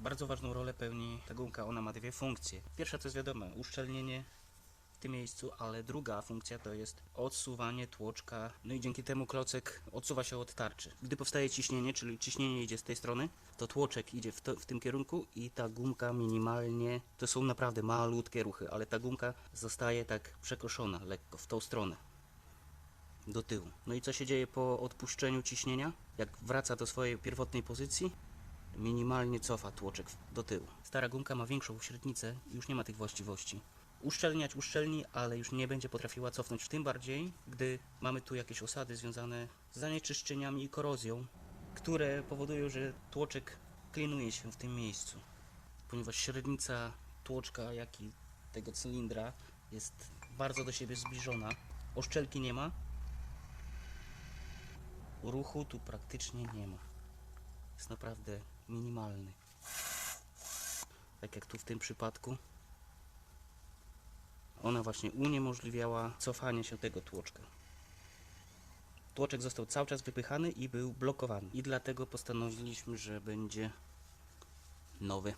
Bardzo ważną rolę pełni ta gumka, ona ma dwie funkcje. Pierwsza to jest wiadomo, uszczelnienie w tym miejscu, ale druga funkcja to jest odsuwanie tłoczka, no i dzięki temu klocek odsuwa się od tarczy. Gdy powstaje ciśnienie, czyli ciśnienie idzie z tej strony, to tłoczek idzie w, to, w tym kierunku i ta gumka minimalnie, to są naprawdę malutkie ruchy, ale ta gumka zostaje tak przekoszona lekko w tą stronę do tyłu. No i co się dzieje po odpuszczeniu ciśnienia? Jak wraca do swojej pierwotnej pozycji, minimalnie cofa tłoczek do tyłu. Stara gumka ma większą średnicę i już nie ma tych właściwości. Uszczelniać uszczelni, ale już nie będzie potrafiła cofnąć. Tym bardziej, gdy mamy tu jakieś osady związane z zanieczyszczeniami i korozją, które powodują, że tłoczek klinuje się w tym miejscu. Ponieważ średnica tłoczka, jak i tego cylindra jest bardzo do siebie zbliżona. Oszczelki nie ma, ruchu tu praktycznie nie ma. Jest naprawdę minimalny. Tak jak tu w tym przypadku. Ona właśnie uniemożliwiała cofanie się tego tłoczka. Tłoczek został cały czas wypychany i był blokowany. I dlatego postanowiliśmy, że będzie nowy.